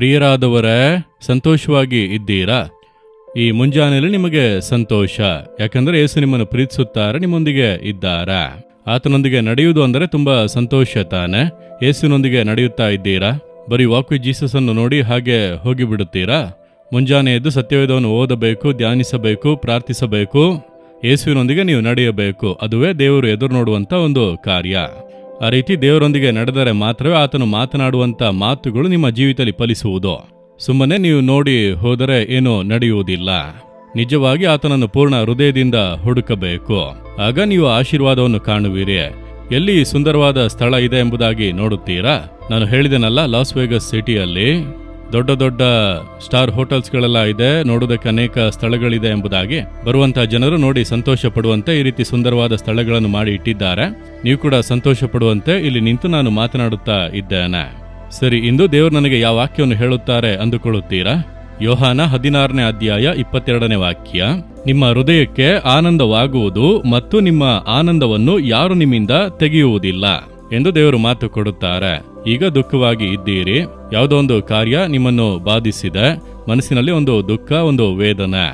ಪ್ರಿಯರಾದವರೇ, ಸಂತೋಷವಾಗಿ ಇದ್ದೀರಾ? ಈ ಮುಂಜಾನೆಯಲ್ಲಿ ನಿಮಗೆ ಸಂತೋಷ, ಯಾಕಂದ್ರೆ ಯೇಸು ನಿಮ್ಮನ್ನು ಪ್ರೀತಿಸುತ್ತಾರೆ, ನಿಮ್ಮೊಂದಿಗೆ ಇದ್ದಾರೆ? ಆತನೊಂದಿಗೆ ನಡೆಯುವುದು ಅಂದರೆ ತುಂಬಾ ಸಂತೋಷ ತಾನೆ. ಯೇಸುನೊಂದಿಗೆ ನಡೆಯುತ್ತಾ ಇದ್ದೀರಾ? ಬರೀ ವಾಕ್ ವಿತ್ ಜೀಸಸ್ ಅನ್ನು ನೋಡಿ ಹಾಗೆ ಹೋಗಿಬಿಡುತ್ತೀರಾ? ಮುಂಜಾನೆ ಎದ್ದು ಸತ್ಯವೇದವನ್ನು ಓದಬೇಕು, ಧ್ಯಾನಿಸಬೇಕು, ಪ್ರಾರ್ಥಿಸಬೇಕು. ಯೇಸುವಿನೊಂದಿಗೆ ನೀವು ನಡೆಯಬೇಕು. ಅದುವೇ ದೇವರು ಎದುರು ನೋಡುವಂತ ಒಂದು ಕಾರ್ಯ. ಆ ರೀತಿ ದೇವರೊಂದಿಗೆ ನಡೆದರೆ ಮಾತ್ರವೇ ಆತನು ಮಾತನಾಡುವಂತ ಮಾತುಗಳು ನಿಮ್ಮ ಜೀವಿತದಲ್ಲಿ ಫಲಿಸುವುದು. ಸುಮ್ಮನೆ ನೀವು ನೋಡಿ ಹೋದರೆ ಏನೂ ನಡೆಯುವುದಿಲ್ಲ. ನಿಜವಾಗಿ ಆತನನ್ನು ಪೂರ್ಣ ಹೃದಯದಿಂದ ಹುಡುಕಬೇಕು. ಆಗ ನೀವು ಆಶೀರ್ವಾದವನ್ನು ಕಾಣುವಿರಿ. ಎಲ್ಲಿ ಸುಂದರವಾದ ಸ್ಥಳ ಇದೆ ಎಂಬುದಾಗಿ ನೋಡುತ್ತೀರಾ? ನಾನು ಹೇಳಿದೆನಲ್ಲ, ಲಾಸ್ ವೇಗಸ್ ಸಿಟಿಯಲ್ಲಿ. ದೊಡ್ಡ ದೊಡ್ಡ ಸ್ಟಾರ್ ಹೋಟೆಲ್ಸ್ಗಳೆಲ್ಲ ಇದೆ, ನೋಡೋದಕ್ಕೆ ಅನೇಕ ಸ್ಥಳಗಳಿದೆ ಎಂಬುದಾಗಿ. ಬರುವಂತಹ ಜನರು ನೋಡಿ ಸಂತೋಷ ಪಡುವಂತೆ ಈ ರೀತಿ ಸುಂದರವಾದ ಸ್ಥಳಗಳನ್ನು ಮಾಡಿ ಇಟ್ಟಿದ್ದಾರೆ. ನೀವು ಕೂಡ ಸಂತೋಷ ಪಡುವಂತೆ ಇಲ್ಲಿ ನಿಂತು ನಾನು ಮಾತನಾಡುತ್ತಾ ಇದ್ದೇನೆ. ಸರಿ, ಇಂದು ದೇವರು ನನಗೆ ಯಾವ ವಾಕ್ಯವನ್ನು ಹೇಳುತ್ತಾರೆ ಅಂದುಕೊಳ್ಳುತ್ತೀರಾ? ಯೋಹಾನ ಹದಿನಾರನೇ ಅಧ್ಯಾಯ ಇಪ್ಪತ್ತೆರಡನೇ ವಾಕ್ಯ. ನಿಮ್ಮ ಹೃದಯಕ್ಕೆ ಆನಂದವಾಗುವುದು ಮತ್ತು ನಿಮ್ಮ ಆನಂದವನ್ನು ಯಾರು ನಿಮ್ಮಿಂದ ತೆಗೆಯುವುದಿಲ್ಲ ಎಂದು ದೇವರು ಮಾತು ಕೊಡುತ್ತಾರೆ. ಈಗ ದುಃಖವಾಗಿ ಇದ್ದೀರಿ. ಯಾವುದೋ ಒಂದು ಕಾರ್ಯ ನಿಮ್ಮನ್ನು ಬಾಧಿಸಿದೆ. ಮನಸ್ಸಿನಲ್ಲಿ ಒಂದು ದುಃಖ, ಒಂದು ವೇದನೆ.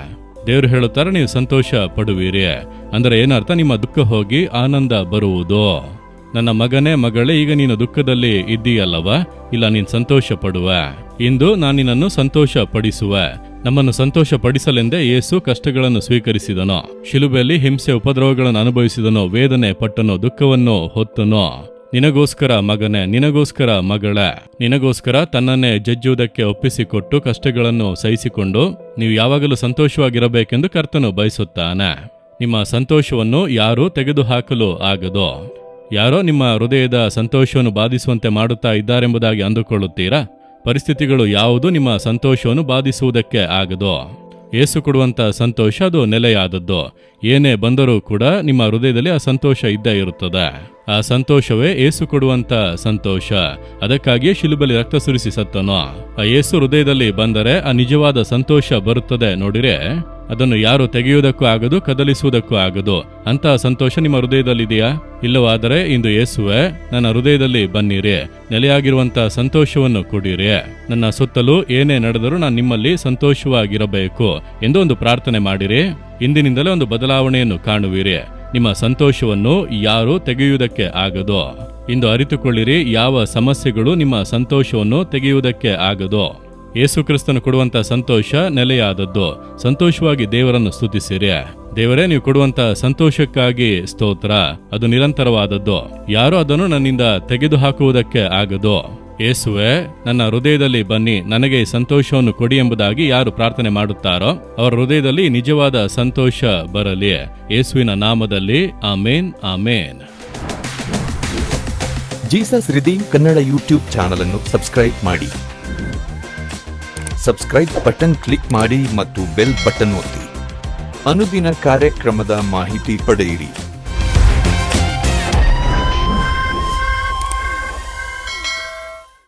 ದೇವರು ಹೇಳುತ್ತಾರೆ, ನೀವು ಸಂತೋಷ ಪಡುವಿರಿ ಅಂದರೆ ಏನರ್ಥ? ನಿಮ್ಮ ದುಃಖ ಹೋಗಿ ಆನಂದ ಬರುವುದು. ನನ್ನ ಮಗನೇ, ಮಗಳೇ, ಈಗ ನೀನು ದುಃಖದಲ್ಲಿ ಇದ್ದೀಯಲ್ಲವ? ಇಲ್ಲ, ನೀನು ಸಂತೋಷ ಪಡುವ ಇಂದು ನಾನು ನಿನ್ನನ್ನು ಸಂತೋಷ ಪಡಿಸುವ ನಮ್ಮನ್ನು ಸಂತೋಷ ಪಡಿಸಲೆಂದೇ ಯೇಸು ಕಷ್ಟಗಳನ್ನು ಸ್ವೀಕರಿಸಿದನು. ಶಿಲುಬೆಯಲ್ಲಿ ಹಿಂಸೆ, ಉಪದ್ರವಗಳನ್ನು ಅನುಭವಿಸಿದನು. ವೇದನೆ ಪಟ್ಟನು, ದುಃಖವನ್ನು ಹೊತ್ತನು. ನಿನಗೋಸ್ಕರ ಮಗನೇ, ನಿನಗೋಸ್ಕರ ಮಗಳ. ನಿನಗೋಸ್ಕರ ತನ್ನನ್ನೇ ಜಜ್ಜುವುದಕ್ಕೆ ಒಪ್ಪಿಸಿಕೊಟ್ಟು ಕಷ್ಟಗಳನ್ನು ಸಹಿಸಿಕೊಂಡು ನೀವು ಯಾವಾಗಲೂ ಸಂತೋಷವಾಗಿರಬೇಕೆಂದು ಕರ್ತನು ಬಯಸುತ್ತಾನೆ. ನಿಮ್ಮ ಸಂತೋಷವನ್ನು ಯಾರೂ ತೆಗೆದುಹಾಕಲು ಆಗದು? ಯಾರೋ ನಿಮ್ಮ ಹೃದಯದ ಸಂತೋಷವನ್ನು ಬಾಧಿಸುವಂತೆ ಮಾಡುತ್ತಾ ಇದ್ದಾರೆಂಬುದಾಗಿ ಅಂದುಕೊಳ್ಳುತ್ತೀರಾ? ಪರಿಸ್ಥಿತಿಗಳು ಯಾವುದು ನಿಮ್ಮ ಸಂತೋಷವನ್ನು ಬಾಧಿಸುವುದಕ್ಕೆ ಆಗದು? ಏಸು ಕೊಡುವಂಥ ಸಂತೋಷ ಅದು ನೆಲೆಯಾದದ್ದು. ಏನೇ ಬಂದರೂ ಕೂಡ ನಿಮ್ಮ ಹೃದಯದಲ್ಲಿ ಆ ಸಂತೋಷ ಇದ್ದೇ ಇರುತ್ತದೆ. ಆ ಸಂತೋಷವೇ ಏಸು ಕೊಡುವಂತ ಸಂತೋಷ. ಅದಕ್ಕಾಗಿಯೇ ಶಿಲುಬಲಿ ರಕ್ತ ಸುರಿಸಿ ಸತ್ತನೋ. ಆ ಏಸು ಹೃದಯದಲ್ಲಿ ಬಂದರೆ ಆ ನಿಜವಾದ ಸಂತೋಷ ಬರುತ್ತದೆ ನೋಡಿರೆ, ಅದನ್ನು ಯಾರು ತೆಗೆಯುವುದಕ್ಕೂ ಆಗದು, ಕದಲಿಸುವುದಕ್ಕೂ ಆಗದು. ಅಂತ ಸಂತೋಷ ನಿಮ್ಮ ಹೃದಯದಲ್ಲಿದೆಯಾ? ಇಲ್ಲವಾದರೆ ಇಂದು ಯೇಸುವೆ ನನ್ನ ಹೃದಯದಲ್ಲಿ ಬನ್ನಿರಿ. ನೆಲೆಯಾಗಿರುವಂತಹ ಸಂತೋಷವನ್ನು ಕೊಡಿರಿ. ನನ್ನ ಸುತ್ತಲೂ ಏನೇ ನಡೆದರೂ ನಾನು ನಿಮ್ಮಲ್ಲಿ ಸಂತೋಷವಾಗಿರಬೇಕು ಎಂದು ಒಂದು ಪ್ರಾರ್ಥನೆ ಮಾಡಿರಿ. ಇಂದಿನಿಂದಲೇ ಒಂದು ಬದಲಾವಣೆಯನ್ನು ಕಾಣುವಿರಿ. ನಿಮ್ಮ ಸಂತೋಷವನ್ನು ಯಾರು ತೆಗೆಯುವುದಕ್ಕೆ ಆಗದು? ಇಂದು ಅರಿತುಕೊಳ್ಳಿರಿ, ಯಾವ ಸಮಸ್ಯೆಗಳು ನಿಮ್ಮ ಸಂತೋಷವನ್ನು ತೆಗೆಯುವುದಕ್ಕೆ ಆಗದು. ಯೇಸು ಕ್ರಿಸ್ತನು ಕೊಡುವಂತ ಸಂತೋಷ ನೆಲೆಯಾದದ್ದು. ಸಂತೋಷವಾಗಿ ದೇವರನ್ನು ಸ್ತುತಿಸಿರಿ. ದೇವರೇ, ನೀವು ಕೊಡುವಂತ ಸಂತೋಷಕ್ಕಾಗಿ ಸ್ತೋತ್ರ. ಅದು ನಿರಂತರವಾದದ್ದು. ಯಾರು ಅದನ್ನು ನನ್ನಿಂದ ತೆಗೆದು ಹಾಕುವುದಕ್ಕೆ ಆಗದು? ಯೇಸುವೆ, ನನ್ನ ಹೃದಯದಲ್ಲಿ ಬನ್ನಿ, ನನಗೆ ಸಂತೋಷವನ್ನು ಕೊಡಿ ಎಂಬುದಾಗಿ ಯಾರು ಪ್ರಾರ್ಥನೆ ಮಾಡುತ್ತಾರೋ, ಅವರ ಹೃದಯದಲ್ಲಿ ನಿಜವಾದ ಸಂತೋಷ ಬರಲಿ. ಯೇಸುವಿನ ನಾಮದಲ್ಲಿ, amen amen. Jesus redeem Kannada YouTube channel ಅನ್ನು ಸಬ್ಸ್ಕ್ರೈಬ್ ಮಾಡಿ. ಸಬ್ಸ್ಕ್ರೈಬ್ ಬಟನ್ ಕ್ಲಿಕ್ ಮಾಡಿ ಮತ್ತು ಬೆಲ್ ಬಟನ್ ಒತ್ತಿ. ಅನುದಿನ ಕಾರ್ಯಕ್ರಮದ ಮಾಹಿತಿ ಪಡೆಯಿರಿ.